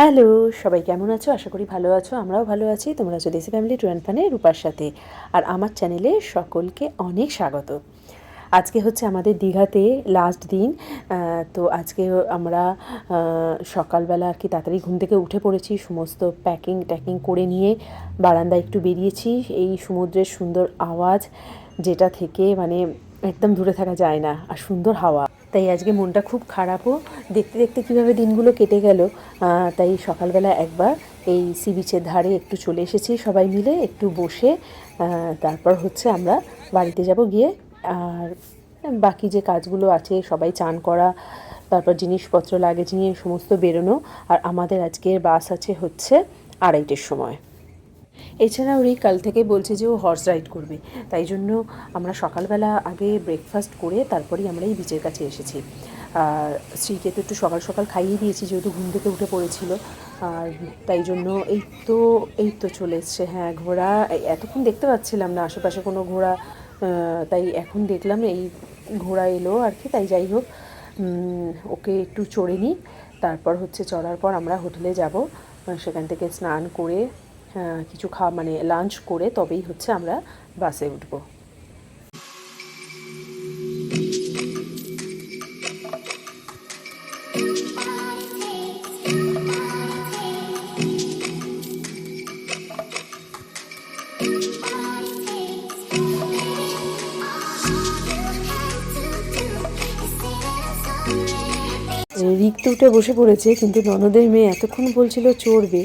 Hello, সবাই কেমন আছো? আশা করি ভালো আছো, আমরাও ভালো আছি। তোমরা আছো দেশি ফ্যামিলি টুয়েন ফানে রূপার সাথে। আর আমার চ্যানেলে সকলকে অনেক স্বাগত। আজকে হচ্ছে আমাদের দীঘাতে লাস্ট দিন। তো আজকে আমরা সকালবেলা আর কি তাড়াতাড়ি ঘুম থেকে উঠে পড়েছি। সমস্ত প্যাকিং ট্যাকিং করে নিয়ে বারান্দায় একটু বেরিয়েছি। এই সমুদ্রের সুন্দর আওয়াজ, যেটা থেকে মানে একদম দূরে থাকা যায় না আর সুন্দর হাওয়া। তাই আজকে মনটা খুব খারাপও। দেখতে দেখতে কীভাবে দিনগুলো কেটে গেল তাই সকালবেলা একবার এই সি বিচের ধারে একটু চলে এসেছি সবাই মিলে, একটু বসে তারপর হচ্ছে আমরা বাড়িতে যাব গিয়ে, আর বাকি যে কাজগুলো আছে, সবাই চান করা, তারপর জিনিসপত্র, লাগেজ নিয়ে সমস্ত বেরোনো, আর আমাদের আজকের বাস আছে হচ্ছে আড়াইটের সময়। এছাড়াও রিক কাল থেকে বলছে যে ও হর্স রাইড করবে। তাই জন্য আমরা সকালবেলা আগে ব্রেকফাস্ট করে তারপরেই আমরা এই বিচের কাছে এসেছি। আর স্ত্রীকে তো একটু সকাল সকাল খাইয়ে দিয়েছি, যেহেতু ঘুম থেকে উঠে পড়েছিল। আর তাই জন্য এই তো এই তো চলে এসছে। হ্যাঁ ঘোড়া এতক্ষণ দেখতে পাচ্ছিলাম না, আশেপাশে কোনো ঘোড়া তাই এখন দেখলাম এই ঘোড়া এলো আর কি। তাই যাই হোক ওকে একটু চড়ে নিই। তারপর হচ্ছে চড়ার পর আমরা হোটেলে যাব। সেখান থেকে স্নান করে কিছু খাওয়া মানে লাঞ্চ করে তবেই হচ্ছে আমরা বাসে উঠব। রিক্ত উঠে বসে পড়েছে কিন্তু ননদের মেয়ে এতক্ষণ বলছিল চড়বে।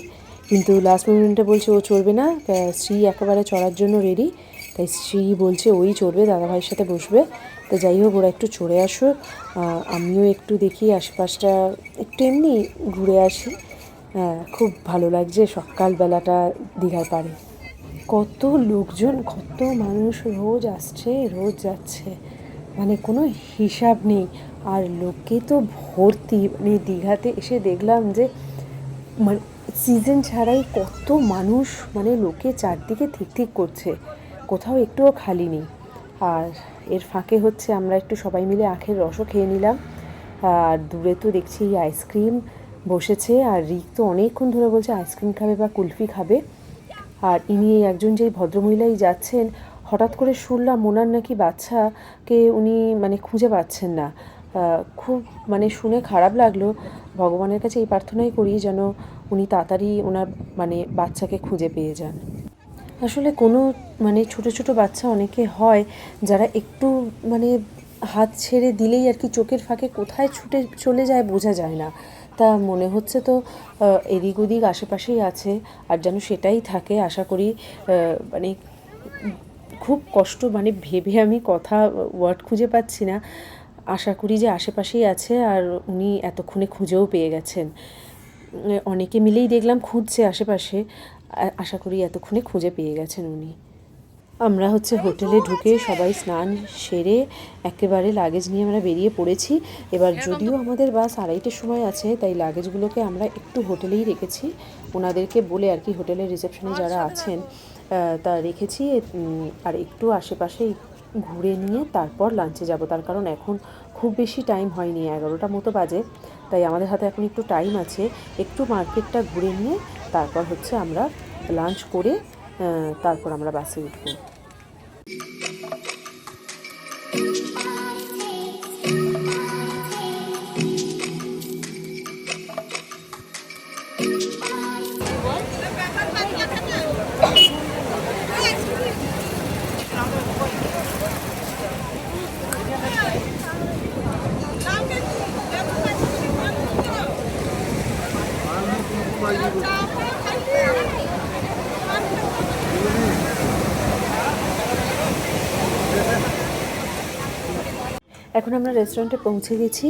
কিন্তু লাস্ট মোমেন্টে বলছে, ও চড়বে না। শ্রী একেবারে চড়ার জন্য রেডি তাই শ্রী বলছে, ওই চড়বে, দাদাভাইয়ের সাথে বসবে। তো যাই হোক, ওরা একটু চড়ে আসো আমিও একটু দেখি আশেপাশটা। একটু এমনি ঘুরে আসি। খুব ভালো লাগছে সকালবেলাটা দীঘার পাড়ে। কত লোকজন, কত মানুষ রোজ আসছে, রোজ যাচ্ছে। মানে কোনো হিসাব নেই। আর লোকে তো ভর্তি মানে দীঘাতে এসে দেখলাম যে মানে সিজন ছাড়াই কত মানুষ মানে লোকে চারদিকে ঠিক ঠিক করছে। কোথাও একটুও খালি নেই। আর এর ফাঁকে হচ্ছে আমরা একটু সবাই মিলে আখের রসও খেয়ে নিলাম। আর দূরে তো দেখছি এই আইসক্রিম বসেছে। আর রিক তো অনেকক্ষণ ধরে বলছে আইসক্রিম খাবে বা কুলফি খাবে। আর ইনি একজন যেই ভদ্রমহিলাই যাচ্ছেন, হঠাৎ করে শুনলাম ওনার নাকি বাচ্চাকে উনি মানে খুঁজে পাচ্ছেন না। খুব মানে শুনে খারাপ লাগল। ভগবানের কাছে এই প্রার্থনাই করি যেন উনি তাড়াতাড়ি ওনার মানে বাচ্চাকে খুঁজে পেয়ে যান। আসলে কোনো মানে ছোট ছোট বাচ্চা অনেকে হয় যারা একটু মানে হাত ছেড়ে দিলেই আর কি চোখের ফাঁকে কোথায় ছুটে চলে যায় বোঝা যায় না। তা মনে হচ্ছে তো এদিক ওদিক আশেপাশেই আছে আর যেন সেটাই থাকে। আশা করি মানে খুব কষ্ট মানে ভেবে আমি কথা ওয়ার্ড খুঁজে পাচ্ছি না। আশা করি যে আশেপাশেই আছে আর উনি এতক্ষণে খুঁজেও পেয়ে গেছেন। অনেকে মিলেই দেখলাম খুঁজছে আশেপাশে। আশা করি এতক্ষণে খুঁজে পেয়ে গেছেন উনি। আমরা হচ্ছে হোটেলে ঢুকে সবাই স্নান সেরে একেবারে লাগেজ নিয়ে আমরা বেরিয়ে পড়েছি। এবার যদিও আমাদের বাস আড়াইটের সময় আছে তাই লাগেজগুলোকে আমরা একটু হোটেলেই রেখেছি। ওনাদেরকে বলে আর কি হোটেলের রিসেপশনে যারা আছেন তা রেখেছি। আর একটু আশেপাশে ঘুরে নিয়ে তারপর লাঞ্চে যাব। তার কারণ এখন খুব বেশি টাইম হয়নি, এগারোটা মতো বাজে। তাই আমাদের হাতে এখন একটু টাইম আছে। একটু মার্কেটটা ঘুরে নিয়ে তারপর হচ্ছে আমরা লাঞ্চ করে তারপর আমরা বাসে উঠবো। এখন আমরা রেস্টুরেন্টে পৌঁছে গেছি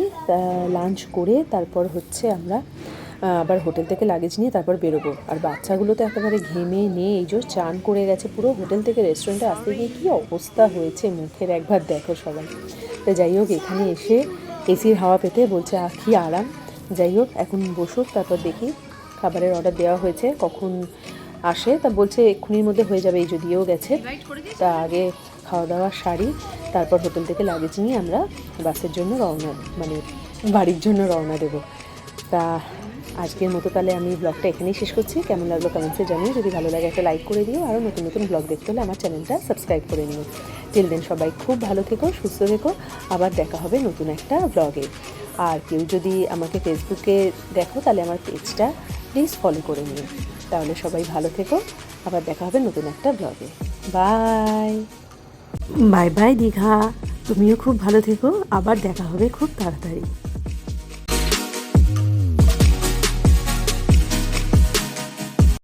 লাঞ্চ করে তারপর হচ্ছে আমরা আবার হোটেল থেকে লাগেজ নিয়ে তারপর বেরোবো। আর বাচ্চাগুলো তো একেবারে ঘেমে নিয়ে এই যে চান করে গেছে পুরো হোটেল থেকে রেস্টুরেন্টে আসতে গিয়ে কী অবস্থা হয়েছে মুখের একবার দেখো সবাই। তো যাই হোক এখানে এসে এসির হাওয়া পেতে বলছে আহ কী আরাম। যাই হোক এখন বসুক তারপর দেখি খাবারের অর্ডার দেওয়া হয়েছে কখন আসে। তা বলছে এক্ষুনির মধ্যে হয়ে যাবে এই যদিও গেছে। তা আগে খাওয়া দাওয়া সারি তারপর হোটেল থেকে লাগেজ নিয়ে আমরা বাসের জন্য রওনা মানে বাড়ির জন্য রওনা দেব। তা আজকের মতো তাহলে আমি ব্লগটা এখানেই শেষ করছি। কেমন লাগল কমেন্টসে জানিয়ে যদি ভালো লাগে একটা লাইক করে দিও। আরও নতুন নতুন ব্লগ দেখতে হলে আমার চ্যানেলটা সাবস্ক্রাইব করে নিও। টিল দেন সবাই খুব ভালো থেকো, সুস্থ থেকো। আবার দেখা হবে নতুন একটা ব্লগে আর কেউ যদি আমাকে ফেসবুকে দেখো, তাহলে আমার পেজটা প্লিজ ফলো করে নিও। তাহলে সবাই ভালো থেকো। আবার দেখা হবে নতুন একটা ব্লগে বাই বাই বাই দীঘা তুমিও খুব ভালো থেকো। আবার দেখা হবে খুব তাড়াতাড়ি।